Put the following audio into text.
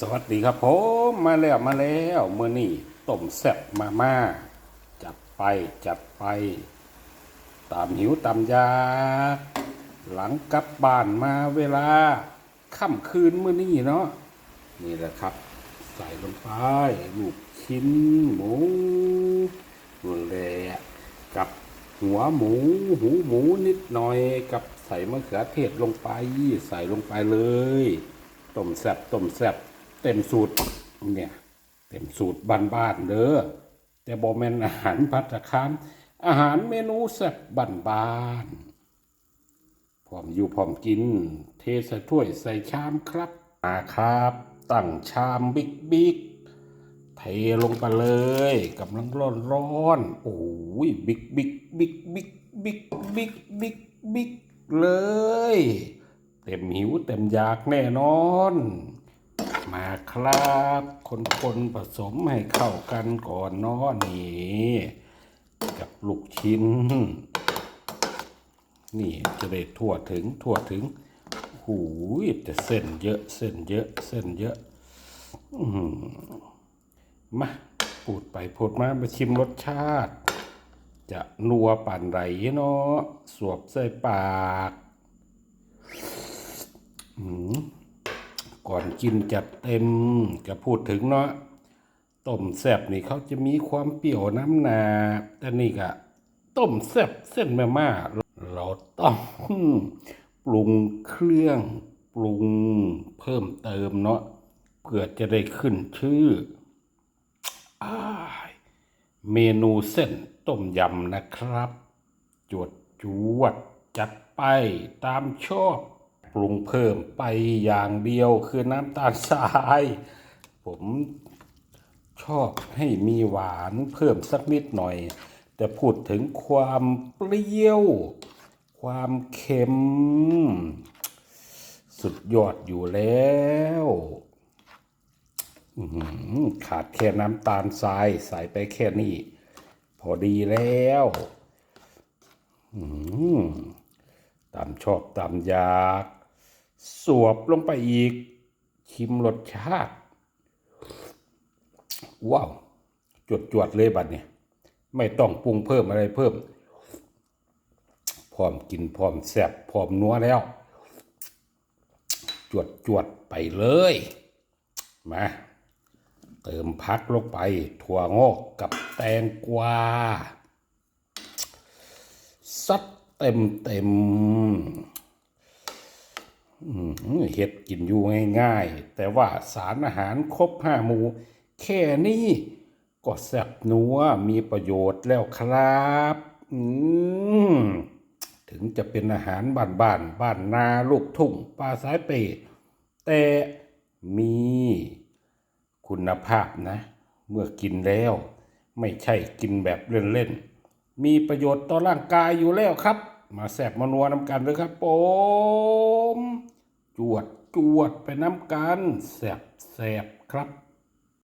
สวัสดีครับผมมาแล้วมาแล้วเมื่อนี่ต้มแซ่บมาม่าจัดไปจัดไป ตามหิวตามอยากหลังกลับบ้านมาเวลาค่ำคืนเมื่อนี่เนาะนี่แหละครับ ใส่ลงไปลูกชิ้นหมูแหละกับหัวหมู หูหมูนิดหน่อยกับใส่มะเขือเทศลงไป ใส่ลงไปเลยต้มแซ่บต้มแซ่บ เต็มสูตรเนี่ยเต็มสูตรบ้านๆเด้อแต่บ่แมนอาหารพัตตาคารอาหารเมนูแซ่บบ้านๆพร้อมอยู่พร้อมกิน เทใส่ถ้วยใส่ชามครับมาครับ ตั้งชามบิ๊กบิ๊กเทลงไปเลยกำลังร้อนร้อนโอ้ยบิ๊กบิ๊กบิ๊กบิ๊กบิ๊กบิ๊กบิ๊กบิ๊กเลย เต็มหิวเต็มอยากแน่นอน ครับ คนๆผสมให้เข้ากันก่อนเนาะนี่กับลูกชิ้น นี่จะได้ทั่วถึงทั่วถึงหูยแต่เส้นเยอะเส้นเยอะเส้นเยอะอมาพูดไปพูดมามาชิมรสชาติ จะนัวป่านไรเนาะสวบใส่ปาก อืม ก่อนกินจัดเต็มก็พูดถึงเนาะต้มแซบนี่เขาจะมีความเปรี้ยวน้ำหนาแต่นี่ก็ต้มแซบเส้นแม่ม่าเราต้องปรุงเครื่องปรุงเพิ่มเติมเนาะเพื่อจะได้ขึ้นชื่ออเมนูเส้นต้มยำนะครับ จวดจวดจัดไปตามชอบ ปรุงเพิ่มไปอย่างเดียวคือน้ำตาลทราย ผมชอบให้มีหวานเพิ่มสักนิดหน่อย แต่พูดถึงความเปรี้ยว ความเค็ม สุดยอดอยู่แล้วขาดแค่น้ำตาลทรายใส่ไปแค่นี้ พอดีแล้วตามชอบตามอยาก สวบลงไปอีก ชิมรสชาติ ว้าวจวดจวดๆเลยบัดเนี่ยไม่ต้องปรุงเพิ่มอะไรเพิ่ม พร้อมกินพร้อมแซ่บพร้อมนัวแล้ว จวดจวดๆไปเลย มาเติมพักลงไป ถั่วงอกกับแตงกวาซัดเต็มเต็ม เห็ดกินอยู่ง่ายๆ แต่ว่าสารอาหารครบห้าหมู่แค่นี้ก็แซ่บนัวมีประโยชน์แล้วครับถึงจะเป็นอาหารบ้านบ้านบ้านนาลูกทุ่งปลาสายเปแต่มีคุณภาพนะ เมื่อกินแล้ว ไม่ใช่กินแบบเล่นๆ มีประโยชน์ต่อร่างกายอยู่แล้วครับ มาแสบมานัวนำกันเลยครับผมจวดจวดไปน้ำกันแสบแสบครับ